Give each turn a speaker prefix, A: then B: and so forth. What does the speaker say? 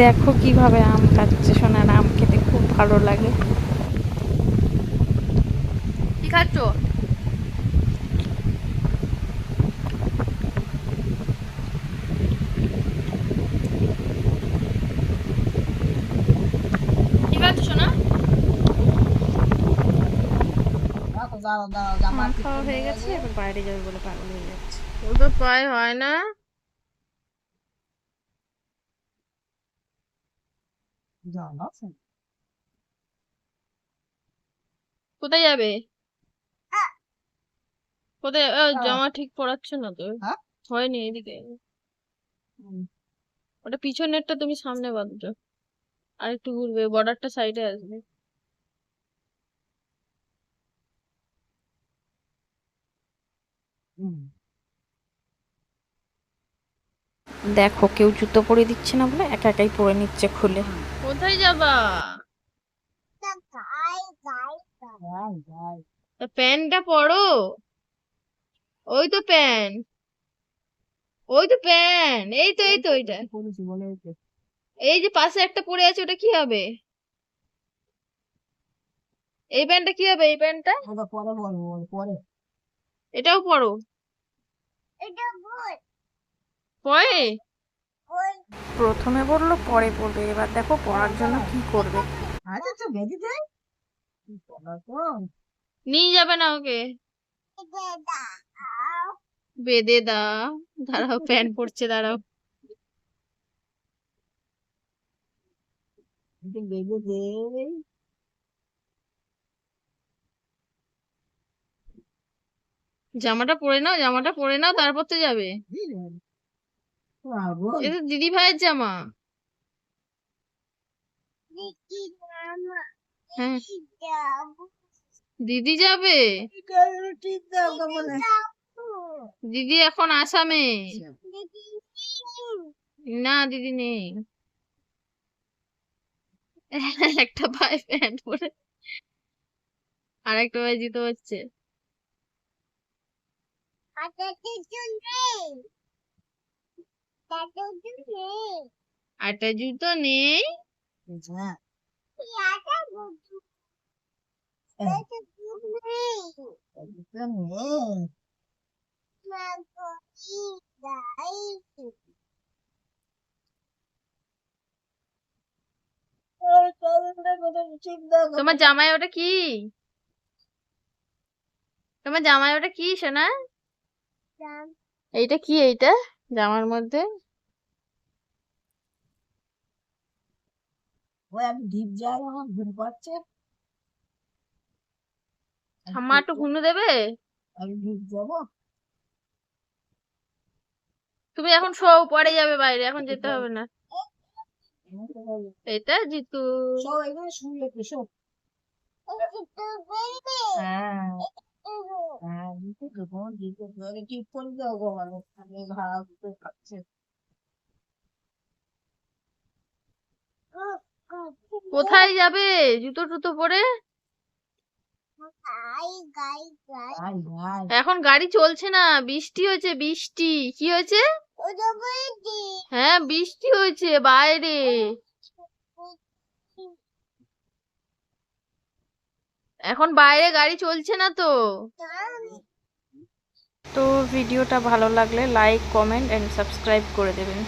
A: দেখো কীভাবে আম খাচ্ছে সোনার আম খেতে খুব ভালো লাগে।
B: কি খাচ্ছ?
A: খাওয়া হয়ে গেছে এবার বাইরে যাবে বলে পাগল হয়ে যাচ্ছে।
B: ও তো পায় হয় না। কোথায় যাবে কোথায় জামা ঠিক পরাচ্ছ না তো
C: হ্যাঁ?
B: হয়নি এদিকে ওটা পিছনেরটা তুমি সামনে বাঁধছো আর একটু ঘুরবে বর্ডারটা সাইডে আসবে
A: দেখো কেউ জুতো পরে দিচ্ছে না বলে একা একাই পরে নিচ্ছে খুলে।
B: কোথায় যাবা প্যান্টটা পরো ওই তো প্যান্ট ওই তো প্যান্ট এই তো এই তো ওইটা এই যে পাশে একটা পড়ে আছে ওটা কি হবে এই প্যান্টটা কি হবে এই প্যান্টটা
C: পরে বলব পরে
B: এটাও পরো পরে
A: প্রথমে বলল পরে পড়বে এবার দেখো পড়ার জন্য কি করবে।
C: আচ্ছা আচ্ছা দে।
B: নিয়ে যাবে না ওকে? বেঁধে দাও দাঁড়াও প্যান্ট পরছে দাঁড়াও।
C: বেঁধে দে।
B: জামাটা পরে নাও জামাটা পরে নাও তারপর তো যাবে।
C: বাবু
B: এ দিদি ভাইয়ের জামা হ্যাঁ দিদি যাবে দিদি এখন আসামে না দিদি নেই একটা ভাই প্যান্ট পরে আর একটা ভাই জুতো হচ্ছে আটা জুতো নেই। তোমার জামাই ওটা কি? তোমার জামাই ওটা কি সোনা? এইটা কি এইটা? জামার মধ্যে?
C: ওই আমি ডিপ আমার ঘুম পাচ্ছে
B: ঠাম্মা একটু ঘুমু দেবে?
C: আমি ডিপ যাব
B: তুমি এখন শোও পরে যাবে বাইরে এখন যেতে হবে না। এটা জিতু।
C: সব এখানে শুনলে তো সব হ্যাঁ। হ্যাঁ দেবো দিতে দেবো করে ভালো আমি ভাড়া দিতে পারছি
B: কোথায় যাবে? জুতো টুতো পরে? এখন গাড়ি চলছে না। বৃষ্টি হয়েছে বৃষ্টি। কি হয়েছে? হ্যাঁ বৃষ্টি হয়েছে বাইরে। এখন বাইরে গাড়ি চলছে না তো।
A: তো ভিডিওটা ভালো লাগলে লাইক কমেন্ট এন্ড সাবস্ক্রাইব করে দেবেন।